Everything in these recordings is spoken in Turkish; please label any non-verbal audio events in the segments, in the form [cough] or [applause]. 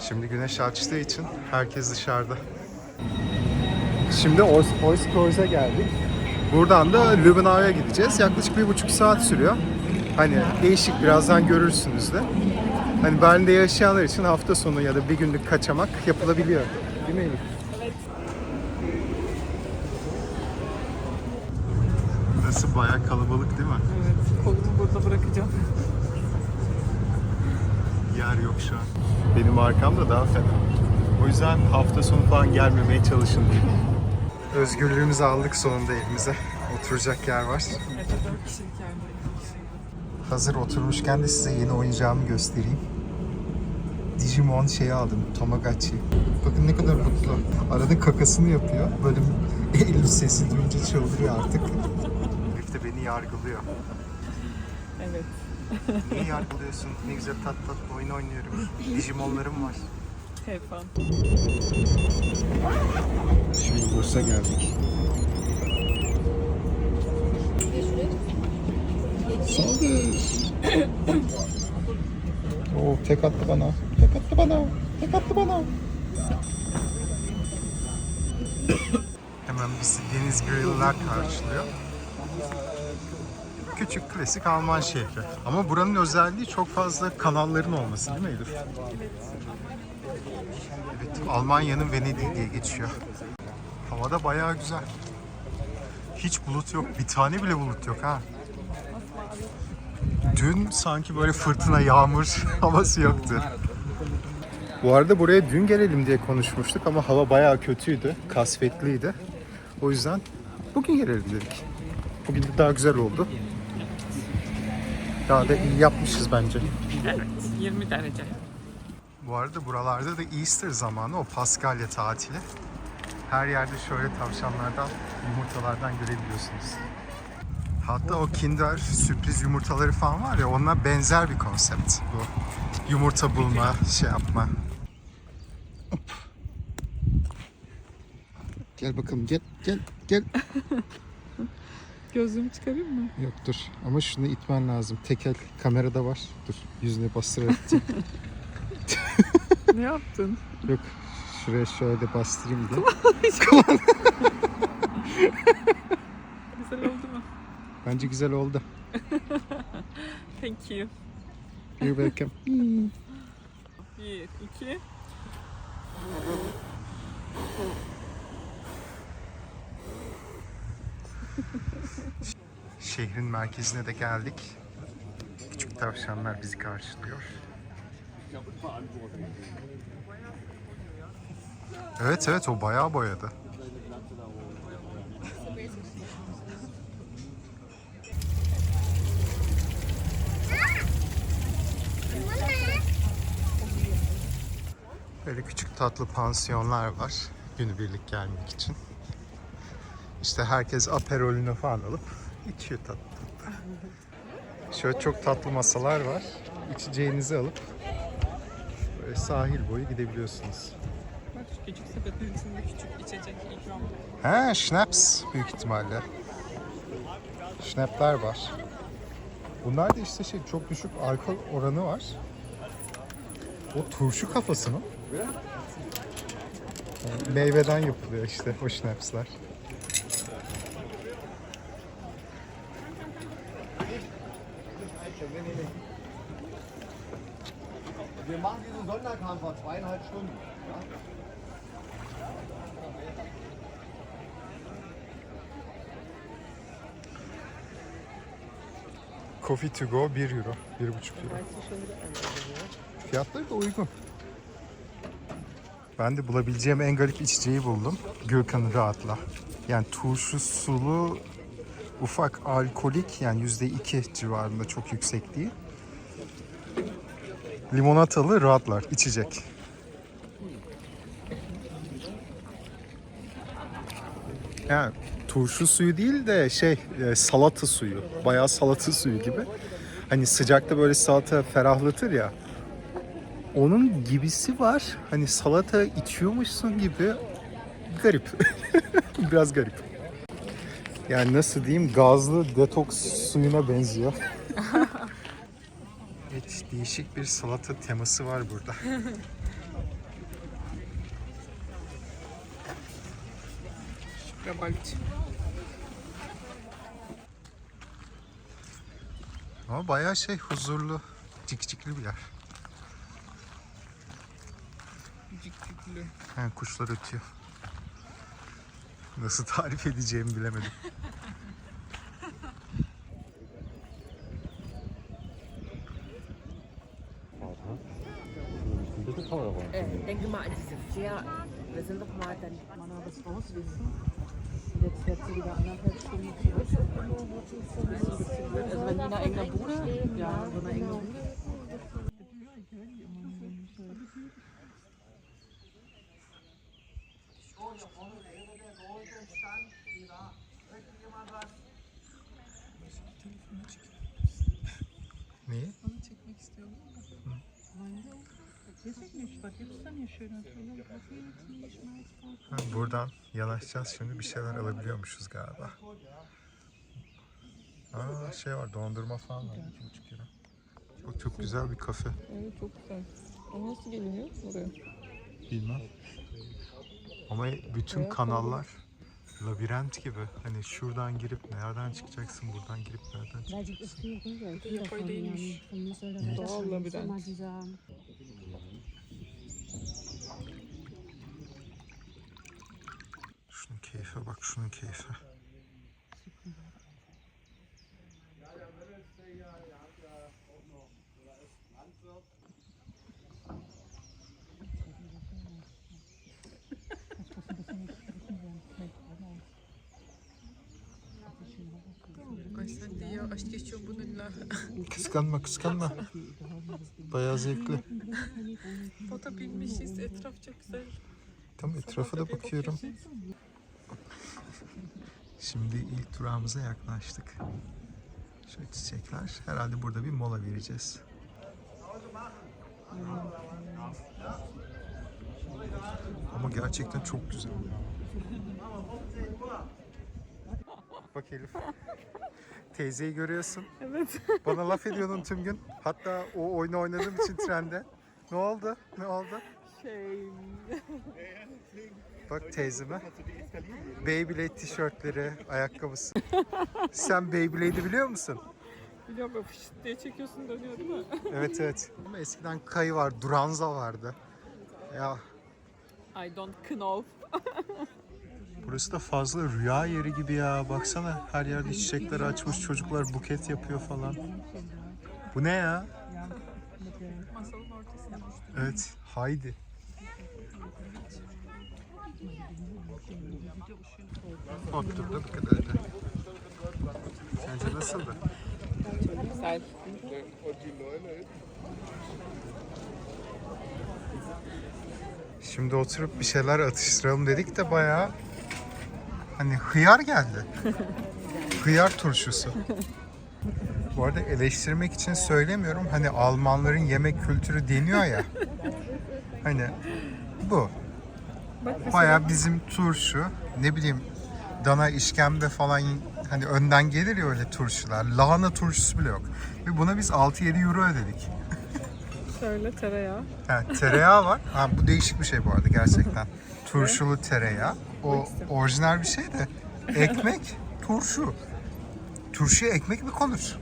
Şimdi güneş açtığı için herkes dışarıda. Şimdi Oiskroiz'e geldik. Buradan da Lübnau'ya gideceğiz. Yaklaşık bir buçuk saat sürüyor. Hani değişik birazdan görürsünüz de. Hani Berlin'de yaşayanlar için hafta sonu ya da bir günlük kaçamak yapılabiliyor. Değil mi Elif? Burası bayağı kalabalık değil mi? Evet, kolumu burada bırakacağım. Yer yok şu an. Benim arkamda daha fena. O yüzden hafta sonu falan gelmemeye çalışın diye. Özgürlüğümüzü aldık sonunda elimize. Oturacak yer var. Evet, 4 kişilik yerde. Hazır oturmuşken de size yeni oyuncağımı göstereyim. Digimon şeyi aldım, Tamagotchi. Bakın ne kadar mutlu. Arada kakasını yapıyor. Böyle [laughs] Elif sesi duyunca çıldırıyor artık. Elif de beni yargılıyor. Evet. Niye yargılıyorsun? Ne güzel tat tat oyun oynuyorum. Digimonlarım var. Have fun. Şimdi Bursa geldik. Saldır. Oo, tek attı bana. Tek attı bana. Tek attı bana. Hemen bizi Deniz Grill'ler karşılıyor. Küçük klasik Alman şehri. Ama buranın özelliği çok fazla kanalların olması değil mi Elif? Evet, Almanya'nın Venediği diye geçiyor. Hava da bayağı güzel. Hiç bulut yok. Bir tane bile bulut yok ha. Dün sanki böyle fırtına, yağmur [laughs] havası yoktu. Bu arada buraya dün gelelim diye konuşmuştuk ama hava bayağı kötüydü. Kasvetliydi. O yüzden bugün gelelim dedik. Bugün de daha güzel oldu. Daha da iyi yapmışız bence. Evet, 20 derece. Bu arada buralarda da Easter zamanı o Paskalya tatili. Her yerde şöyle tavşanlardan, yumurtalardan görebiliyorsunuz. Hatta o Kinder sürpriz yumurtaları falan var ya ona benzer bir konsept bu. Yumurta bulma, şey yapma. Hop. Gel bakalım gel gel gel. [laughs] Gözlüğümü çıkarayım mı? Yok dur ama şunu itmen lazım. Tekel kamerada var. Dur yüzüne bastırarak [laughs] [laughs] ne yaptın? Yok şuraya şöyle bastırayım diye. [laughs] Güzel oldu mu? Bence güzel oldu. Thank you. You're welcome. 1, 2. Şehrin merkezine de geldik. Küçük tavşanlar bizi karşılıyor. Evet evet o bayağı boyadı. Böyle küçük tatlı pansiyonlar var günübirlik gelmek için. İşte herkes aperolünü falan alıp içiyor tatlı tatlı. Şöyle çok tatlı masalar var. İçeceğinizi alıp böyle sahil boyu gidebiliyorsunuz. Bak şu küçük sepetin içinde küçük içecek ikram. Ha, schnapps büyük ihtimalle. Schnapp'lar var. Bunlar da işte şey çok düşük alkol oranı var. O turşu kafası mı? Yani Meyveden yapılıyor işte o schnapslar. Wir machen diesen Sonderkram vor zweieinhalb Stunden. Coffee to go 1 euro, 1,5 euro. Fiyatları da uygun. Ben de bulabileceğim en garip içeceği buldum. Gürkan'ı rahatla. Yani turşu sulu, ufak alkolik yani %2 civarında çok yüksek değil. Limonatalı rahatlar, içecek. Yani turşu suyu değil de şey e, salata suyu. Bayağı salata suyu gibi. Hani sıcakta böyle salata ferahlatır ya. Onun gibisi var. Hani salata içiyormuşsun gibi. Garip. [laughs] Biraz garip. Yani nasıl diyeyim gazlı detoks suyuna benziyor. [laughs] Evet, değişik bir salata teması var burada. Ama bayağı şey huzurlu, cikcikli bir yer. Cikcikli. Ha, kuşlar ötüyor. Nasıl tarif edeceğimi bilemedim. [laughs] Fahrt, ne? Ein bisschen teurer. Äh, denke mal an diese Fähr. Wir sind doch mal dann. Mann, das raus Und jetzt fährt sie wieder anderthalb Stunden zurück. Also, wenn die nach enger Bude. Ja, so eine enger Bude. Da vorne wäre der große Stand. Ja, möchte jemand was? Nee. Ha, buradan yanaşacağız şimdi bir şeyler alabiliyormuşuz galiba. Aa şey var dondurma falan var. 2,5 euro. Çok, çok güzel bir kafe. Evet çok güzel. Ama nasıl geliniyor oraya? Bilmem. Ama bütün kanallar labirent gibi. Hani şuradan girip nereden çıkacaksın, buradan girip nereden çıkacaksın. Yapay değilmiş. Müsseldorf. Doğal labirent. Şunun keyfe bak, şunun keyfe. Ay sen de ya aşk geçiyor bununla. Kıskanma, kıskanma. Bayağı zevkli. Foto binmişiz. Etraf çok güzel. Tam etrafa da bakıyorum. Şimdi ilk durağımıza yaklaştık. Şöyle çiçekler. Herhalde burada bir mola vereceğiz. Ama gerçekten çok güzel. Bak Elif. Teyzeyi görüyorsun. Evet. [laughs] Bana laf ediyordun tüm gün. Hatta o oyunu oynadığım için trende. Ne oldu? Ne oldu? Şey. Bak teyzeme. Beyblade tişörtleri, ayakkabısı. Sen Beyblade'i biliyor musun? Biliyorum böyle fışt diye çekiyorsun dönüyor değil mi? [laughs] Evet evet. Ama eskiden kayı var, Duranza vardı. Ya I don't know. [laughs] burası da fazla rüya yeri gibi ya. Baksana her yerde çiçekler açmış, çocuklar buket yapıyor falan. Bu ne ya? Evet, haydi. Oturduk kadardı. Sence nasıldı? Güzel. Şimdi oturup bir şeyler atıştıralım dedik de bayağı hani hıyar geldi. hıyar turşusu. Bu arada eleştirmek için söylemiyorum. Hani Almanların yemek kültürü deniyor ya. Hani bu. Bayağı bizim turşu. Ne bileyim dana işkembe falan hani önden gelir ya öyle turşular. Lahana turşusu bile yok. Ve buna biz 6-7 euro ödedik. Şöyle tereyağı. Ha, tereyağı var. Ha, bu değişik bir şey bu arada gerçekten. [laughs] Turşulu tereyağı. O orijinal bir şey de. Ekmek, [laughs] turşu. Turşuya ekmek mi konur?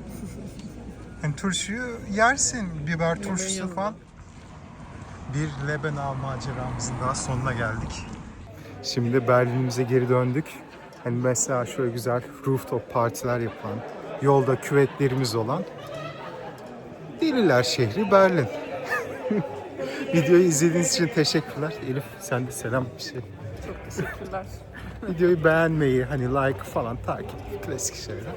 Yani [laughs] turşuyu yersin. Biber turşusu falan. Bir Lebanon maceramızın daha sonuna geldik. Şimdi Berlin'imize geri döndük. Hani mesela şöyle güzel rooftop partiler yapan, yolda küvetlerimiz olan Deliler şehri Berlin. [laughs] [laughs] Videoyu izlediğiniz için teşekkürler. Elif sen de selam bir şey. Çok teşekkürler. [laughs] Videoyu beğenmeyi, hani like falan takip, klasik şeyler.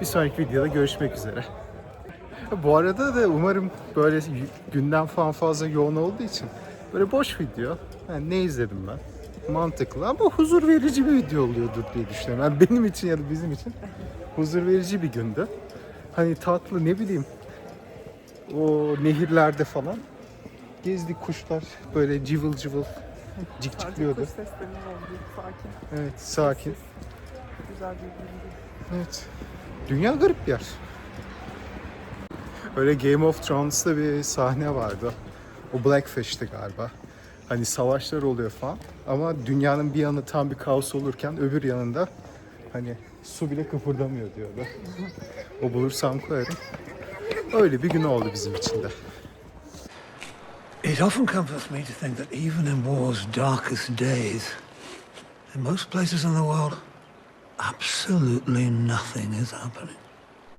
Bir sonraki videoda görüşmek üzere. Bu arada da umarım böyle günden falan fazla yoğun olduğu için böyle boş video. Yani ne izledim ben? Mantıklı ama huzur verici bir video oluyordur diye düşünüyorum. Yani benim için ya da bizim için huzur verici bir gündü. Hani tatlı ne bileyim o nehirlerde falan gezdik kuşlar böyle cıvıl cıvıl Sadece cikcikliyordu. kuş seslerinin olduğu sakin, Evet sakin. güzel bir gündü. Evet. Dünya garip bir yer. Öyle Game of Thrones'ta bir sahne vardı. O Blackfish'ti galiba. Hani savaşlar oluyor falan. Ama dünyanın bir yanı tam bir kaos olurken öbür yanında hani su bile kıpırdamıyor diyordu. o bulursam koyarım. Öyle bir gün oldu bizim için de. It often comforts me to think that even in war's darkest days, in most places in the world, absolutely nothing is happening.